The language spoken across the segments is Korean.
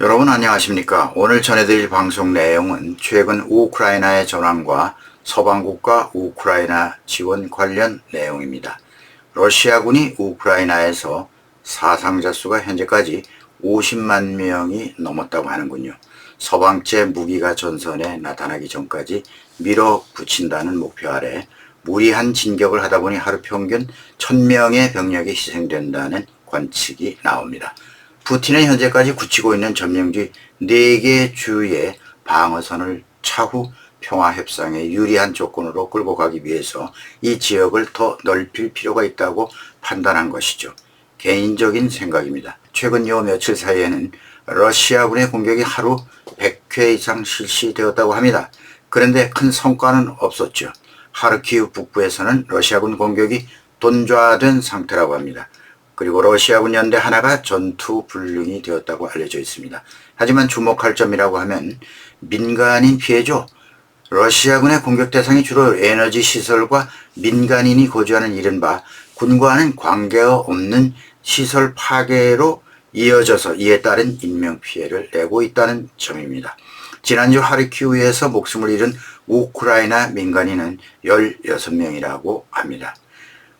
여러분 안녕하십니까? 오늘 전해드릴 방송 내용은 최근 우크라이나의 전황과 서방국가 우크라이나 지원 관련 내용입니다. 러시아군이 우크라이나에서 사상자 수가 현재까지 50만 명이 넘었다고 하는군요. 서방제 무기가 전선에 나타나기 전까지 밀어붙인다는 목표 아래 무리한 진격을 하다 보니 하루 평균 1000명의 병력이 희생된다는 관측이 나옵니다. 푸틴은 현재까지 굳히고 있는 점령지 4개 주의 방어선을 차후 평화협상에 유리한 조건으로 끌고 가기 위해서 이 지역을 더 넓힐 필요가 있다고 판단한 것이죠. 개인적인 생각입니다. 최근 요 며칠 사이에는 러시아군의 공격이 하루 100회 이상 실시되었다고 합니다. 그런데 큰 성과는 없었죠. 하르키우 북부에서는 러시아군 공격이 돈좌된 상태라고 합니다. 그리고 러시아군 연대 하나가 전투 불능이 되었다고 알려져 있습니다. 하지만 주목할 점이라고 하면 민간인 피해죠. 러시아군의 공격 대상이 주로 에너지 시설과 민간인이 거주하는 이른바 군과는 관계가 없는 시설 파괴로 이어져서 이에 따른 인명 피해를 내고 있다는 점입니다. 지난주 하르키우에서 목숨을 잃은 우크라이나 민간인은 16명이라고 합니다.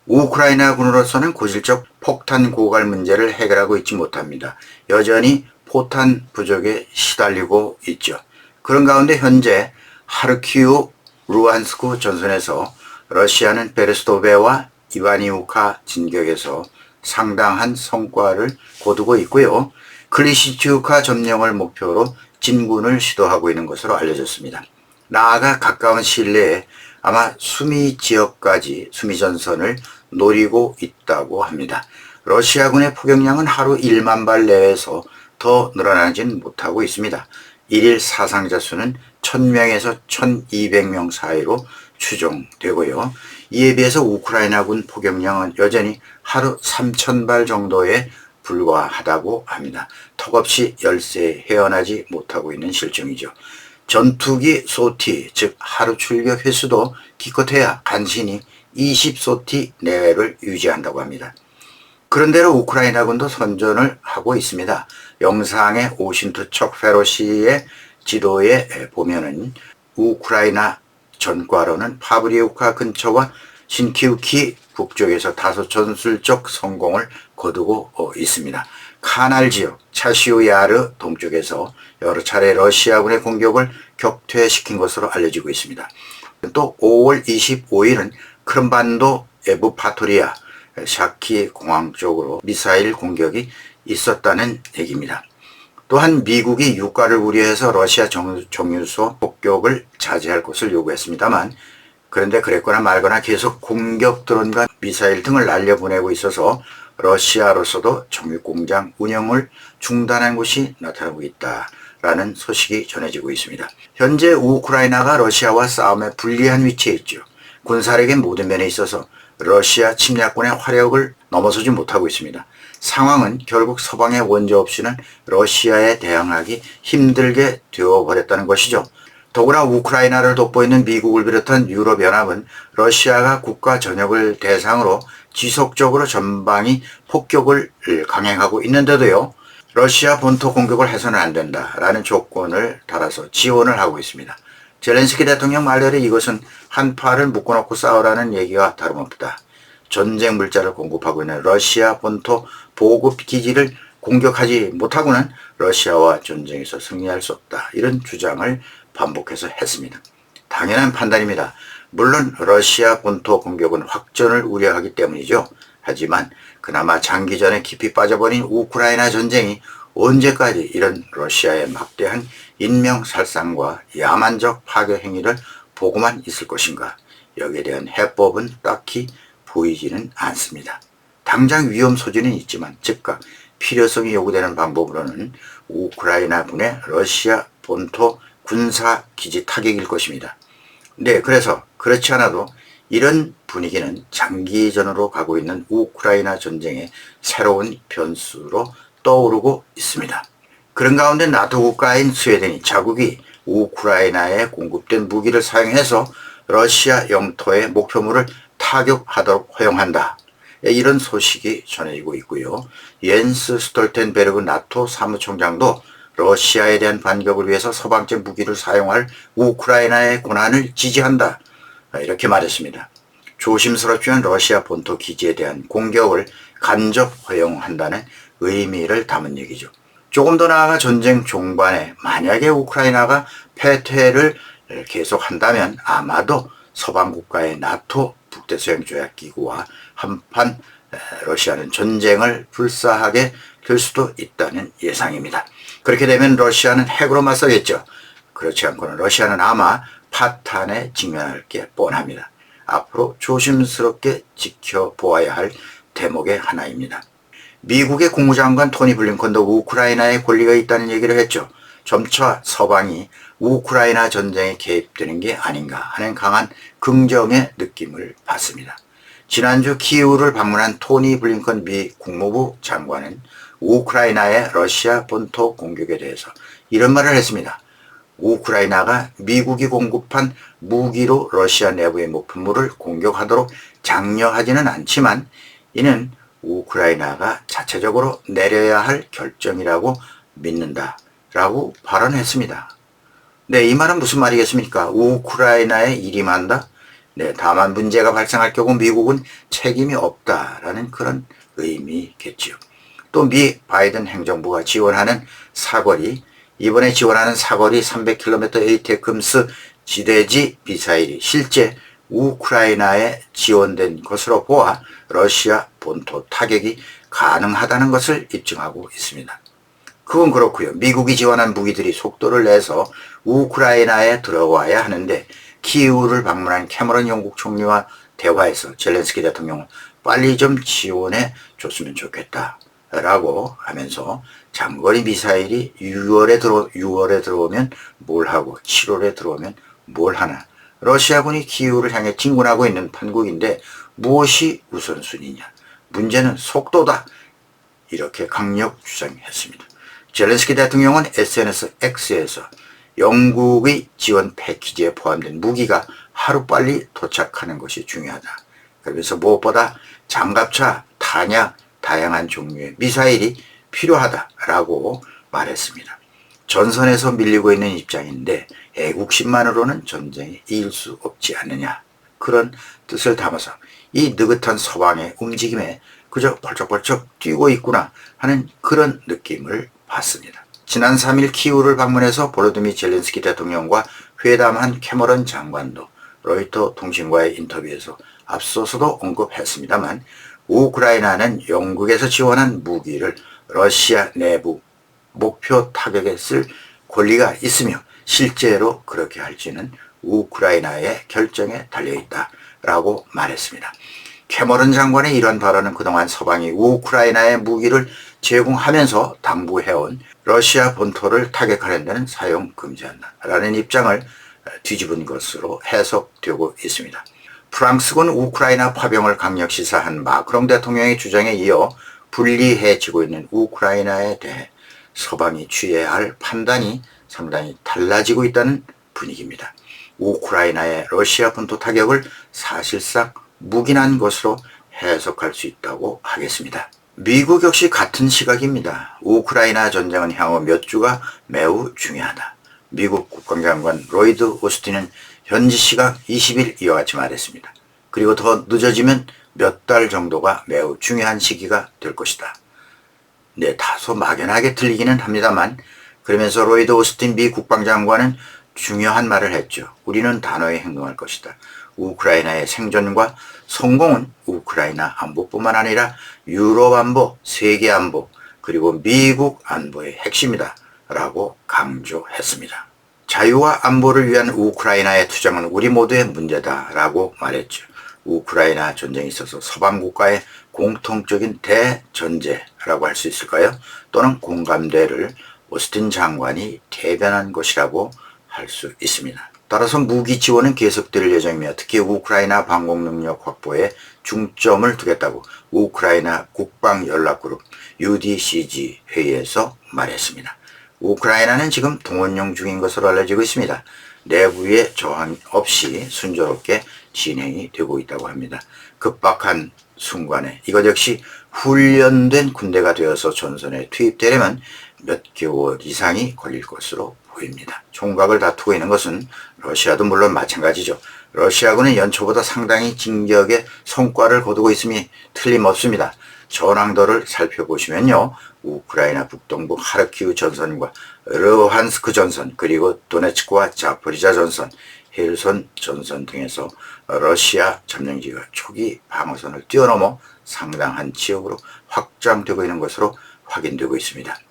우크라이나 군으로서는 고질적 폭탄 고갈 문제를 해결하고 있지 못합니다. 여전히 포탄 부족에 시달리고 있죠. 그런 가운데 현재 하르키우 루안스크 전선에서 러시아는 베르스토베와 이바니우카 진격에서 상당한 성과를 거두고 있고요. 클리시치우카 점령을 목표로 진군을 시도하고 있는 것으로 알려졌습니다. 나아가 가까운 시일 내에 아마 수미 지역까지 수미 전선을 노리고 있다고 합니다. 러시아군의 포격량은 하루 1만 발 내에서 더 늘어나진 못하고 있습니다. 일일 사상자 수는 1000명에서 1200명 사이로 추정되고요. 이에 비해서 우크라이나군 포격량은 여전히 하루 3000발 정도에 불과하다고 합니다. 턱없이 열세에 헤어나지 못하고 있는 실정이죠. 전투기 소티, 즉 하루 출격 횟수도 기껏해야 간신히 20소티 내외를 유지한다고 합니다. 그런대로 우크라이나군도 선전을 하고 있습니다. 영상의 오신트 척 페로시의 지도에 보면은 우크라이나 전과로는 파브리우카 근처와 신키우키 북쪽에서 다소 전술적 성공을 거두고 어, 있습니다. 카날 지역 차시우야르 동쪽에서 여러 차례 러시아군의 공격을 격퇴시킨 것으로 알려지고 있습니다. 또 5월 25일은 크름반도 에브파토리아 샤키 공항 쪽으로 미사일 공격이 있었다는 얘기입니다. 또한 미국이 유가를 우려해서 러시아 정, 정유소 폭격을 자제할 것을 요구했습니다만 그런데 그랬거나 말거나 계속 공격 드론과 미사일 등을 날려보내고 있어서 러시아로서도 정유공장 운영을 중단한 곳이 나타나고 있다라는 소식이 전해지고 있습니다. 현재 우크라이나가 러시아와 싸움에 불리한 위치에 있죠. 군사력의 모든 면에 있어서 러시아 침략군의 화력을 넘어서지 못하고 있습니다. 상황은 결국 서방의 원조 없이는 러시아에 대항하기 힘들게 되어버렸다는 것이죠. 더구나 우크라이나를 돋보이는 미국을 비롯한 유럽연합은 러시아가 국가 전역을 대상으로 지속적으로 전방위 폭격을 강행하고 있는데도요. 러시아 본토 공격을 해서는 안 된다라는 조건을 달아서 지원을 하고 있습니다. 젤렌스키 대통령 말대로 이것은 한 팔을 묶어놓고 싸우라는 얘기가 다름없다. 전쟁 물자를 공급하고 있는 러시아 본토 보급 기지를 공격하지 못하고는 러시아와 전쟁에서 승리할 수 없다. 이런 주장을 반복해서 했습니다. 당연한 판단입니다. 물론 러시아 본토 공격은 확전을 우려하기 때문이죠. 하지만 그나마 장기전에 깊이 빠져버린 우크라이나 전쟁이 언제까지 이런 러시아의 막대한 인명살상과 야만적 파괴 행위를 보고만 있을 것인가 여기에 대한 해법은 딱히 보이지는 않습니다. 당장 위험 소지는 있지만 즉각 필요성이 요구되는 방법으로는 우크라이나군의 러시아 본토 군사 기지 타격일 것입니다. 네, 그래서 그렇지 않아도 이런 분위기는 장기전으로 가고 있는 우크라이나 전쟁의 새로운 변수로 떠오르고 있습니다. 그런 가운데 나토 국가인 스웨덴이 자국이 우크라이나에 공급된 무기를 사용해서 러시아 영토의 목표물을 타격하도록 허용한다. 이런 소식이 전해지고 있고요. 옌스 스톨텐베르그 나토 사무총장도 러시아에 대한 반격을 위해서 서방제 무기를 사용할 우크라이나의 고난을 지지한다. 이렇게 말했습니다. 조심스럽지만 러시아 본토 기지에 대한 공격을 간접 허용한다는 의미를 담은 얘기죠. 조금 더 나아가 전쟁 종반에 만약에 우크라이나가 패퇴를 계속한다면 아마도 서방 국가의 나토 북대서양조약기구와 한판 러시아는 전쟁을 불사하게 될 수도 있다는 예상입니다. 그렇게 되면 러시아는 핵으로 맞서겠죠. 그렇지 않고는 러시아는 아마 파탄에 직면할 게 뻔합니다. 앞으로 조심스럽게 지켜보아야 할 대목의 하나입니다. 미국의 국무장관 토니 블링컨도 우크라이나에 권리가 있다는 얘기를 했죠. 점차 서방이 우크라이나 전쟁에 개입되는 게 아닌가 하는 강한 긍정의 느낌을 받습니다. 지난주 키우를 방문한 토니 블링컨 미 국무부 장관은 우크라이나의 러시아 본토 공격에 대해서 이런 말을 했습니다. 우크라이나가 미국이 공급한 무기로 러시아 내부의 목표물을 공격하도록 장려하지는 않지만 이는 우크라이나가 자체적으로 내려야 할 결정이라고 믿는다. 라고 발언했습니다. 네, 이 말은 무슨 말이겠습니까? 우크라이나에 일임한다? 네, 다만 문제가 발생할 경우 미국은 책임이 없다라는 그런 의미겠지요. 또 미 바이든 행정부가 지원하는 사거리, 이번에 지원하는 사거리 300km 에이테크스 지대지 미사일이 실제 우크라이나에 지원된 것으로 보아 러시아 본토 타격이 가능하다는 것을 입증하고 있습니다. 그건 그렇고요. 미국이 지원한 무기들이 속도를 내서 우크라이나에 들어와야 하는데 키우를 방문한 캐머런 영국 총리와 대화에서 젤렌스키 대통령은 빨리 좀 지원해 줬으면 좋겠다. 라고 하면서 장거리 미사일이 6월에 들어 6월에 들어오면 뭘 하고 7월에 들어오면 뭘 하나 러시아군이 키우를 향해 진군하고 있는 판국인데 무엇이 우선순위냐 문제는 속도다 이렇게 강력 주장했습니다. 젤렌스키 대통령은 SNS X에서 영국의 지원 패키지에 포함된 무기가 하루빨리 도착하는 것이 중요하다. 그러면서 무엇보다 장갑차, 탄약, 다양한 종류의 미사일이 필요하다라고 말했습니다. 전선에서 밀리고 있는 입장인데 애국심만으로는 전쟁에 이길 수 없지 않느냐 그런 뜻을 담아서 이 느긋한 서방의 움직임에 그저 벌쩍벌쩍 뛰고 있구나 하는 그런 느낌을 받습니다. 지난 3일 키우를 방문해서 보로드미 젤렌스키 대통령과 회담한 캐머런 장관도 로이터 통신과의 인터뷰에서 앞서서도 언급했습니다만 우크라이나는 영국에서 지원한 무기를 러시아 내부 목표 타격에 쓸 권리가 있으며 실제로 그렇게 할지는 우크라이나의 결정에 달려있다 라고 말했습니다. 캐머런 장관의 이런 발언은 그동안 서방이 우크라이나의 무기를 제공하면서 당부해온 러시아 본토를 타격하는 데는 사용 금지한다라는 입장을 뒤집은 것으로 해석되고 있습니다. 프랑스군 우크라이나 파병을 강력 시사한 마크롱 대통령의 주장에 이어 분리해지고 있는 우크라이나에 대해 서방이 취해야 할 판단이 상당히 달라지고 있다는 분위기입니다. 우크라이나의 러시아 본토 타격을 사실상 묵인한 것으로 해석할 수 있다고 하겠습니다. 미국 역시 같은 시각입니다. 우크라이나 전쟁은 향후 몇 주가 매우 중요하다. 미국 국방장관 로이드 오스틴은 현지 시각 20일 이와 같이 말했습니다. 그리고 더 늦어지면 몇 달 정도가 매우 중요한 시기가 될 것이다. 네, 다소 막연하게 들리기는 합니다만 그러면서 로이드 오스틴 미 국방장관은 중요한 말을 했죠. 우리는 단호히 행동할 것이다. 우크라이나의 생존과 성공은 우크라이나 안보뿐만 아니라 유럽 안보, 세계 안보, 그리고 미국 안보의 핵심이다. 라고 강조했습니다. 자유와 안보를 위한 우크라이나의 투쟁은 우리 모두의 문제다. 라고 말했죠. 우크라이나 전쟁에 있어서 서방 국가의 공통적인 대전제라고 할 수 있을까요? 또는 공감대를 오스틴 장관이 대변한 것이라고 할 수 있습니다. 따라서 무기 지원은 계속될 예정이며 특히 우크라이나 방공 능력 확보에 중점을 두겠다고 우크라이나 국방연락그룹 UDCG 회의에서 말했습니다. 우크라이나는 지금 동원용 중인 것으로 알려지고 있습니다. 내부의 저항 없이 순조롭게 진행이 되고 있다고 합니다. 급박한 순간에 이것 역시 훈련된 군대가 되어서 전선에 투입되려면 몇 개월 이상이 걸릴 것으로 보입니다. 총각을 다투고 있는 것은 러시아도 물론 마찬가지죠. 러시아군은 연초보다 상당히 진격의 성과를 거두고 있음이 틀림없습니다. 전황도를 살펴보시면요. 우크라이나 북동부 하르키우 전선과 르한스크 전선 그리고 도네츠크와 자포리자 전선, 헬손 전선 등에서 러시아 점령지가 초기 방어선을 뛰어넘어 상당한 지역으로 확장되고 있는 것으로 확인되고 있습니다.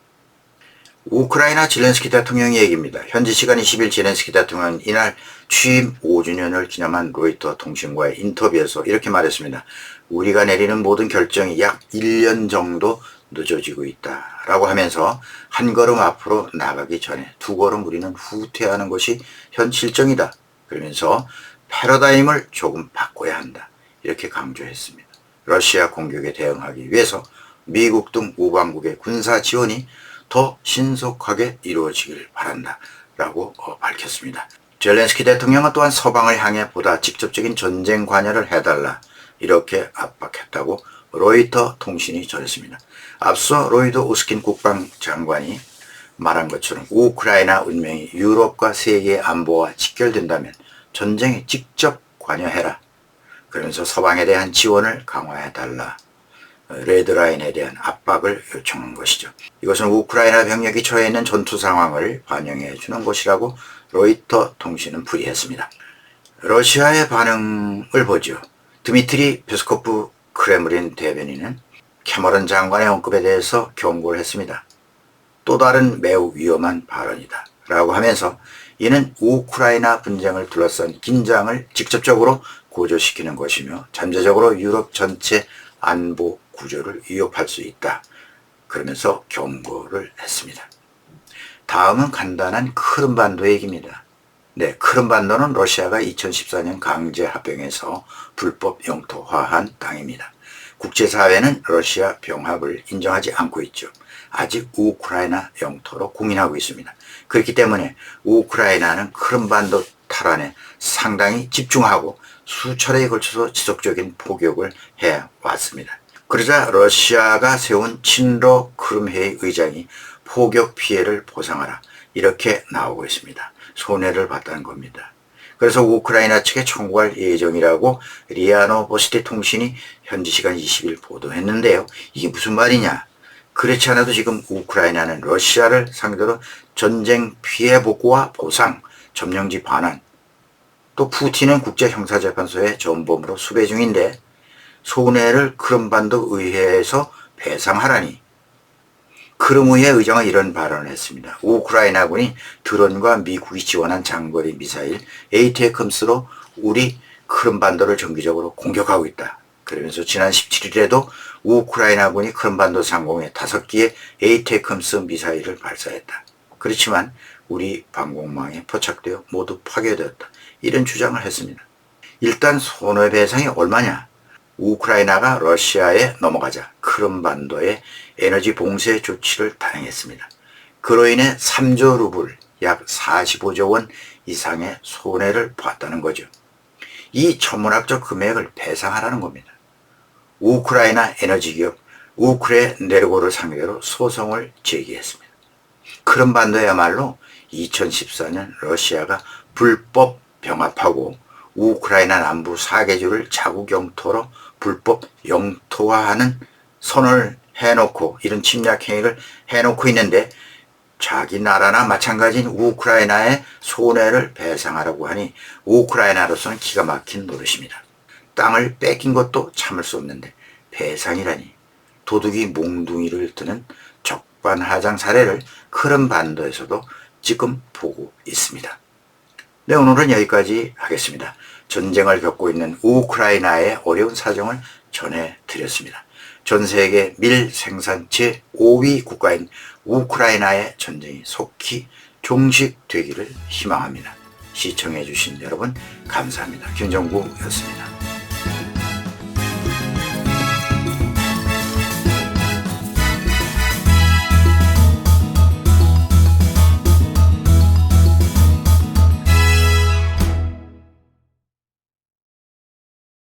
우크라이나 질렌스키 대통령 얘기입니다. 현지 시간 20일 질렌스키 대통령은 이날 취임 5주년을 기념한 로이터 통신과의 인터뷰에서 이렇게 말했습니다. 우리가 내리는 모든 결정이 약 1년 정도 늦어지고 있다. 라고 하면서 한 걸음 앞으로 나가기 전에 두 걸음 우리는 후퇴하는 것이 현 실정이다. 그러면서 패러다임을 조금 바꿔야 한다. 이렇게 강조했습니다. 러시아 공격에 대응하기 위해서 미국 등 우방국의 군사 지원이 더 신속하게 이루어지길 바란다. 라고 어, 밝혔습니다. 젤렌스키 대통령은 또한 서방을 향해 보다 직접적인 전쟁 관여를 해달라. 이렇게 압박했다고 로이터 통신이 전했습니다. 앞서 로이드 오스킨 국방장관이 말한 것처럼 우크라이나 운명이 유럽과 세계의 안보와 직결된다면 전쟁에 직접 관여해라. 그러면서 서방에 대한 지원을 강화해달라. 레드라인에 대한 압박을 요청한 것이죠. 이것은 우크라이나 병력이 처해 있는 전투 상황을 반영해 주는 것이라고 로이터 통신은 풀이했습니다. 러시아의 반응을 보죠. 드미트리 페스코프 크레므린 대변인은 캐머런 장관의 언급에 대해서 경고를 했습니다. 또 다른 매우 위험한 발언이다. 라고 하면서 이는 우크라이나 분쟁을 둘러싼 긴장을 직접적으로 고조시키는 것이며 잠재적으로 유럽 전체 안보 구조를 위협할 수 있다. 그러면서 경고를 했습니다. 다음은 간단한 크름반도 얘기입니다. 네, 크름반도는 러시아가 2014년 강제 합병해서 불법 영토화한 땅입니다. 국제사회는 러시아 병합을 인정하지 않고 있죠. 아직 우크라이나 영토로 공인하고 있습니다. 그렇기 때문에 우크라이나는 크름반도 탈환에 상당히 집중하고 수차례에 걸쳐서 지속적인 포격을 해왔습니다. 그러자 러시아가 세운 친러 크름회의 의장이 포격 피해를 보상하라 이렇게 나오고 있습니다. 손해를 봤다는 겁니다. 그래서 우크라이나 측에 청구할 예정이라고 리아노 버시티 통신이 현지 시간 20일 보도했는데요. 이게 무슨 말이냐? 그렇지 않아도 지금 우크라이나는 러시아를 상대로 전쟁 피해 복구와 보상, 점령지 반환, 또 푸틴은 국제형사재판소의 전범으로 수배 중인데 손해를 크름반도 의회에서 배상하라니 크림의회 의장은 이런 발언을 했습니다. 우크라이나군이 드론과 미국이 지원한 장거리 미사일 에이테크스로 우리 크림반도를 정기적으로 공격하고 있다. 그러면서 지난 17일에도 우크라이나군이 크림반도 상공에 다섯 개의 에이테크스 미사일을 발사했다. 그렇지만 우리 방공망에 포착되어 모두 파괴되었다. 이런 주장을 했습니다. 일단 손해배상이 얼마냐? 우크라이나가 러시아에 넘어가자 크림반도에 에너지 봉쇄 조치를 단행했습니다. 그로 인해 3조 루블, 약 45조 원 이상의 손해를 봤다는 거죠. 이 천문학적 금액을 배상하라는 겁니다. 우크라이나 에너지 기업 우크레 네르고를 상대로 소송을 제기했습니다. 크림반도야말로 2014년 러시아가 불법 병합하고 우크라이나 남부 4개주를 자국 영토로 불법 영토화하는 선을 해놓고 이런 침략 행위를 해놓고 있는데 자기 나라나 마찬가지인 우크라이나의 손해를 배상하라고 하니 우크라이나로서는 기가 막힌 노릇입니다. 땅을 뺏긴 것도 참을 수 없는데 배상이라니 도둑이 몽둥이를 드는 적반하장 사례를 크름반도에서도 지금 보고 있습니다. 네, 오늘은 여기까지 하겠습니다. 전쟁을 겪고 있는 우크라이나의 어려운 사정을 전해드렸습니다. 전 세계 밀 생산체 5위 국가인 우크라이나의 전쟁이 속히 종식되기를 희망합니다. 시청해주신 여러분 감사합니다. 김정구였습니다.